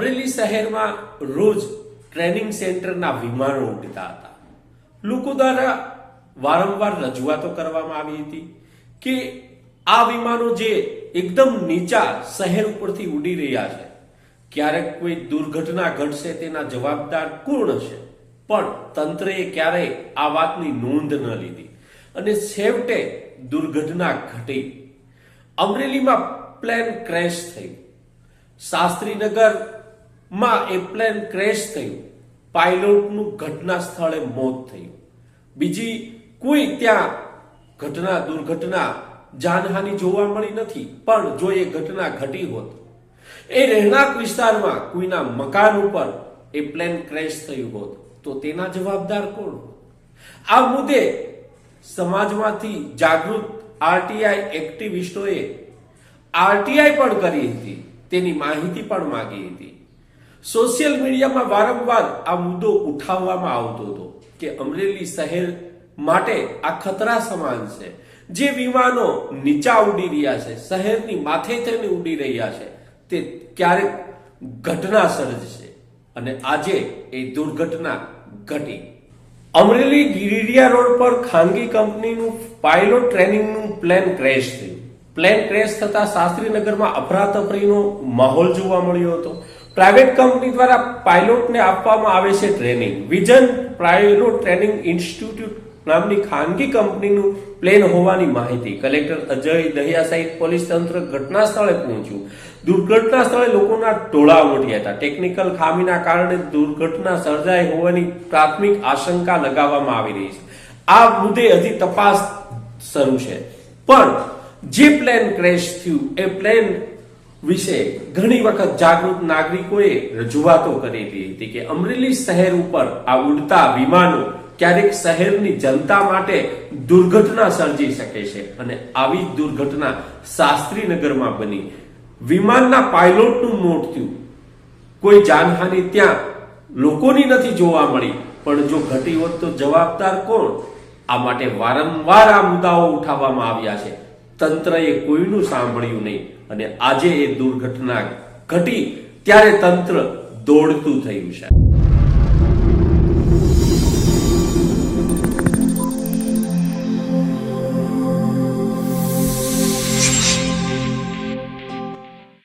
અમરેલી શહેરમાં રોજ ટ્રેનિંગ સેન્ટરના વિમાનો ઉડતા હતા. લોકો દ્વારા વારંવાર રજૂઆતો કરવામાં આવી હતી કે આ વિમાનો જે એકદમ નીચા શહેર ઉપરથી ઉડી રહ્યા છે, ક્યારેક કોઈ દુર્ઘટના ઘટશે તેના જવાબદાર કોણ હશે? પણ તંત્રએ ક્યારેય આ વાતની નોંધ ન લીધી અને છેવટે દુર્ઘટના ઘટી. અમરેલીમાં પ્લેન ક્રેશ થઈ. શાસ્ત્રીનગરમાં એ પ્લેન ક્રેશ થયું. પાયલોટનું ઘટના સ્થળે મોત થયું. બીજી, કોઈ ત્યાં ઘટના, દુર્ઘટના જાનહાનિ જોવા મળી નથી, પણ જો એ ઘટના ઘટી હોત, એ રહેણાંક વિસ્તારમાં કોઈના મકાન ઉપર એ પ્લેન ક્રેશ થયું હોત, તો તેના જવાબદાર કોણ આ મુદ્દે સમાજમાંથી જાગૃત આરટીઆઈ એક્ટિવિસ્ટોએ આરટીઆઈ પણ કરી હતી, તેની માહિતી પણ માંગી હતી. સોશિયલ મીડિયામાં વારંવાર આ મુદ્દો ઉઠાવવામાં આવતો હતો કે અમરેલી શહેર માટે આ ખતરા સમાન છે. જે વિમાનો નીચા ઉડી રહ્યા છે, શહેરની માથે થઈને ઉડી રહ્યા છે, તે ક્યારેક ઘટના સર્જશે અને આજે એ દુર્ઘટના ઘટી. અમરેલી ગિરિડિયા રોડ પર ખાનગી કંપનીનું પાયલોટ ટ્રેનિંગનું પ્લેન ક્રેશ થયું. પ્લેન ક્રેશ થતા શાસ્ત્રીનગરમાં અફરાતફરીનો માહોલ જોવા મળ્યો હતો. પ્રાઇવેટ કંપની દ્વારા પાયલોટને આપવામાં આવે છે training. Vision pilot training institute નામની ખાનગી કંપનીનું પ્લેન હોવાની માહિતી. કલેક્ટર અજય દહિયા સહિત પોલીસ તંત્ર ઘટના સ્થળે પહોંચ્યું. દુર્ઘટના સ્થળે લોકોના ટોળા ઉમટ્યા હતા. ટેકનિકલ ખામીના કારણે દુર્ઘટના સર્જાઈ હોવાની પ્રાથમિક આશંકા લગાવવામાં આવી રહી છે. આ મુદ્દે હજી તપાસ શરૂ છે. પણ જે પ્લેન ક્રેશ થયું, એ પ્લેન વિશે ઘણી વખત જાગૃત નાગરિકોએ રજૂઆતો કરેલી હતી કે અમરેલી શહેર ઉપર આ ઉડતા વિમાનો ક્યારેક શહેરની જનતા માટે દુર્ઘટના સર્જી શકે છે અને આવી દુર્ઘટના શાસ્ત્રીનગરમાં બની. વિમાનના પાયલોટનું મોત થયું. કોઈ જાનહાનિ ત્યાં લોકોની નથી જોવા મળી, પણ જો ઘટી હોત તો જવાબદાર કોણ? આ માટે વારંવાર આ મુદ્દાઓ ઉઠાવવામાં આવ્યા છે. તંત્રએ કોઈનું સાંભળ્યું નહીં. અને આજે એ દુર્ઘટના ઘટી ત્યારે તંત્ર દોડતું થયું છે.